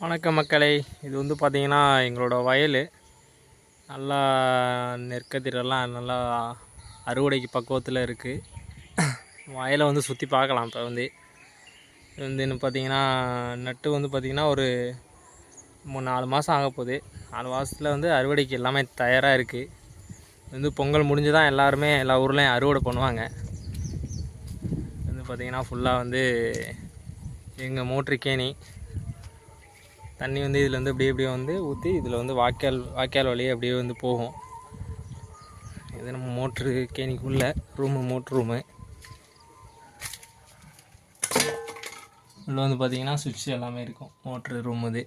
வணக்க மக்களை. இது வந்து பார்த்திங்கன்னா எங்களோட வயல். நல்லா நெற்கதிரெல்லாம் நல்லா அறுவடைக்கு பக்குவத்தில் இருக்குது வயலை வந்து சுற்றி பார்க்கலாம் இப்போ வந்து. இது வந்து என்ன பார்த்தீங்கன்னா நட்டு வந்து பார்த்திங்கன்னா ஒரு மூணு நாலு மாதம் ஆக போகுது. நாலு மாதத்தில் வந்து அறுவடைக்கு எல்லாமே தயாராக இருக்குது வந்து பொங்கல் முடிஞ்சு தான் எல்லாருமே எல்லா ஊர்லேயும் அறுவடை பண்ணுவாங்க. வந்து பார்த்திங்கன்னா ஃபுல்லாக வந்து எங்கள் மோட்ரு கேணி தண்ணி வந்து இதில் வந்து அப்படியே அப்படியே வந்து ஊற்றி இதில் வந்து வாய்க்கால் வாய்க்கால் வழியே அப்படியே வந்து போகும். இது நம்ம மோட்ரு கேணிக்குள்ளே ரூமு மோட்ரு ரூமு உள்ளே வந்து பார்த்தீங்கன்னா சுவிட்ச் எல்லாமே இருக்கும். மோட்ரு ரூம் இது.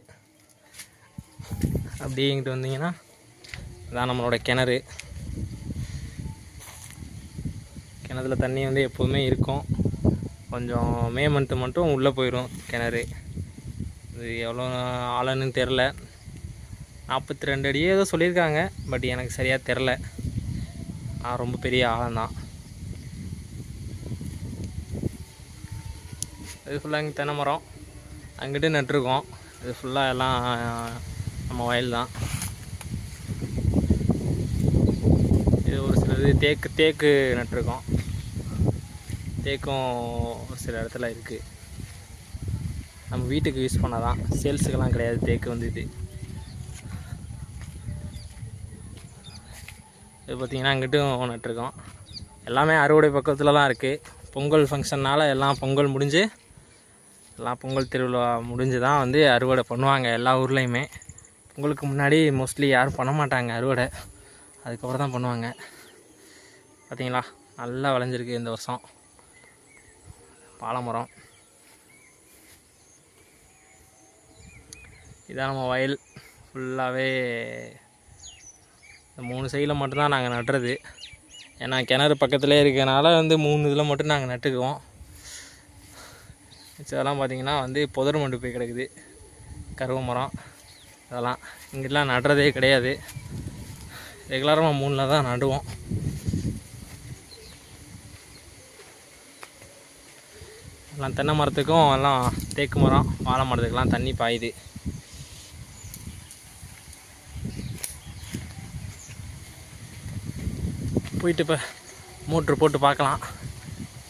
அப்படியே இங்கிட்டு வந்தீங்கன்னா இதான் நம்மளோட கிணறு. கிணத்துல தண்ணி வந்து எப்போவுமே இருக்கும். கொஞ்சம் மே மந்த்து மட்டும் உள்ளே போயிடும் கிணறு. இது எவ்வளோ ஆழன்னு தெரில. நாற்பத்தி ரெண்டு அடியே ஏதோ சொல்லியிருக்காங்க பட் எனக்கு சரியாக தெரில. நான் ரொம்ப பெரிய ஆழம்தான் இது ஃபுல்லாக இங்கே தென்னை மரம் அங்கிட்டு நட்டுருக்கோம். இது ஃபுல்லாக எல்லாம் நம்ம வயல் தான். இது ஒரு சிலது தேக்கு தேக்கு நட்டிருக்கோம். தேக்கும் ஒரு சில இடத்துல இருக்குது நம்ம வீட்டுக்கு யூஸ் பண்ணாதான் சேல்ஸுக்கெல்லாம் கிடையாது தேக்கு வந்து இது. இது பார்த்திங்கன்னா அங்கிட்டும் நட்டுருக்கோம் எல்லாமே அறுவடை பக்கத்தில் தான் இருக்குது பொங்கல் ஃபங்க்ஷன்னால் எல்லாம் பொங்கல் முடிஞ்சு எல்லாம் பொங்கல் திருவிழா முடிஞ்சு தான் வந்து அறுவடை பண்ணுவாங்க எல்லா ஊர்லேயுமே. பொங்கலுக்கு முன்னாடி மோஸ்ட்லி யாரும் பண்ண மாட்டாங்க அறுவடை. அதுக்கப்புறம் தான் பண்ணுவாங்க. பார்த்தீங்களா நல்லா விளைஞ்சிருக்கு இந்த வருஷம். பாலமரம். இதான் நம்ம வயல். ஃபுல்லாகவே இந்த மூணு சைடில் மட்டும்தான் நாங்கள் நட்டுறது ஏன்னா கிணறு பக்கத்துலேயே இருக்கனால வந்து மூணு இதில் மட்டும் நாங்கள் நட்டுக்குவோம். இதெல்லாம் பார்த்திங்கன்னா வந்து புதர் மண்டு போய் கிடக்குது. கருவ மரம் இதெல்லாம். இங்கெல்லாம் நடுறதே கிடையாது. ரெகுலராக மூணில் தான் நடுவோம். எல்லாம் தென்னை மரத்துக்கும் எல்லாம் தேக்கு மரம் வாழை மரத்துக்கெல்லாம் தண்ணி பாயுது. போயிட்டு இப்போ மோட்ரு போட்டு பார்க்கலாம்.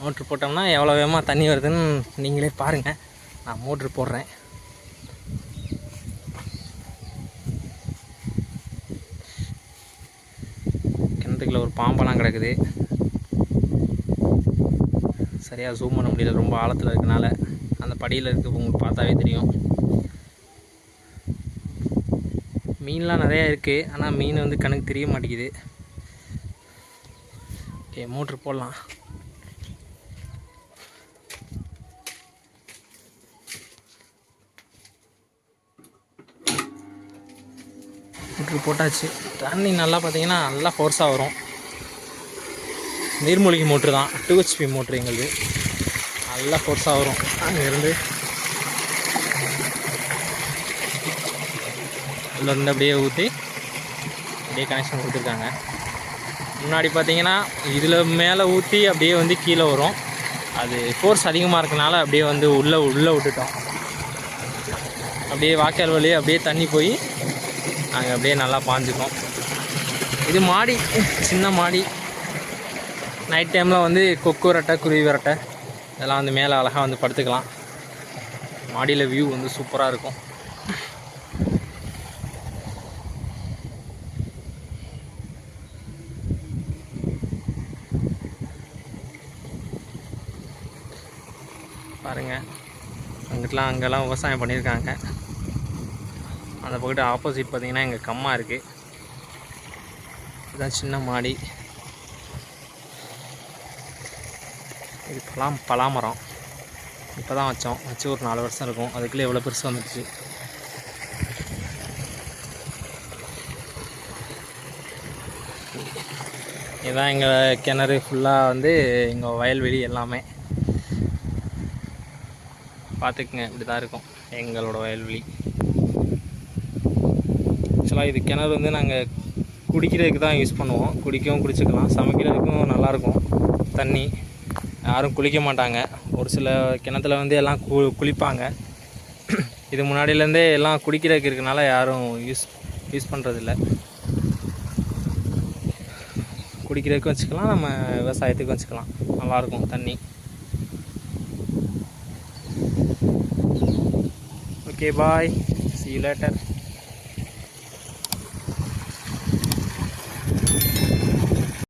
மோட்ரு போட்டோம்னா எவ்வளோ வேகமாக தண்ணி வருதுன்னு நீங்களே பாருங்கள் நான் மோட்ரு போடுறேன். கிணத்துக்குள்ள ஒரு பாம்பெல்லாம் கிடக்குது. சரியாக ஜூம் பண்ண முடியல ரொம்ப ஆழத்தில் இருக்கனால. அந்த படியில் இருக்க உங்களுக்கு பார்த்தாவே தெரியும். மீன்லாம் நிறையா இருக்குது ஆனால் மீன் வந்து கணக்கு தெரிய மாட்டேங்குது. ஓகே மோட்ரு போடலாம். மோட்ரு போட்டாச்சு. தண்ணி நல்லா பார்த்தீங்கன்னா நல்லா ஃபோர்ஸாக வரும். நீர்மூழ்கி மோட்ரு தான். டூ ஹெச்பி மோட்ரு எங்களுக்கு நல்லா ஃபோர்ஸாக வரும். அங்கேருந்து உள்ளேருந்து அப்படியே ஊற்றி அப்படியே கனெக்ஷன் கொடுத்துருக்காங்க. முன்னாடி பார்த்தீங்கன்னா இதில் மேலே ஊற்றி அப்படியே வந்து கீழே வரும். அது ஃபோர்ஸ் அதிகமாக இருக்கனால அப்படியே வந்து உள்ளே உள்ளே விட்டுட்டோம். அப்படியே வாய்க்கால் வழியே அப்படியே தண்ணி போய் நாங்கள் அப்படியே நல்லா பாஞ்சுக்கோம் இது மாடி சின்ன மாடி. நைட் டைமில் வந்து கொக்கு விரட்டை குருவி விரட்டை. இதெல்லாம் வந்து மேலே அழகாக வந்து படுத்துக்கலாம். மாடியில் வியூ வந்து சூப்பராக இருக்கும். பாருங்கள் அங்கிட்டலாம் அங்கெல்லாம் விவசாயம் பண்ணியிருக்காங்க. அந்த பக்கத்து ஆப்போசிட் பார்த்திங்கன்னா எங்கள் கம்மா இருக்குது இதுதான் சின்ன மாடி. இது பலாம் பலாமரம். இப்போ தான் வச்சோம். வச்சு ஒரு நாலு வருஷம் இருக்கும். அதுக்குள்ளே எவ்வளோ பெருசு வந்துடுச்சு. இதுதான் எங்கள் கிணறு ஃபுல்லாக வந்து எங்கள் வயல்வெளி எல்லாமே. பார்த்துக்குங்க இப்படி தான் இருக்கும். எங்களோட வயல்வெளி. ஆக்சுவலாக இது கிணறு வந்து நாங்கள் குடிக்கிறதுக்கு தான் யூஸ் பண்ணுவோம். குடிக்கவும் குடிச்சிக்கலாம். சமைக்கிறதுக்கும் நல்லாயிருக்கும். தண்ணி யாரும் குளிக்க மாட்டாங்க. ஒரு சில கிணத்துல வந்து எல்லாம் கு குளிப்பாங்க. இது முன்னாடியிலேருந்தே எல்லாம் குடிக்கிறதுக்கு இருக்கனால யாரும் யூஸ் யூஸ் பண்ணுறதில்ல குடிக்கிறதுக்கும் வச்சுக்கலாம் நம்ம விவசாயத்துக்கும் வச்சுக்கலாம். நல்லாயிருக்கும் தண்ணி. Okay, bye. See you later.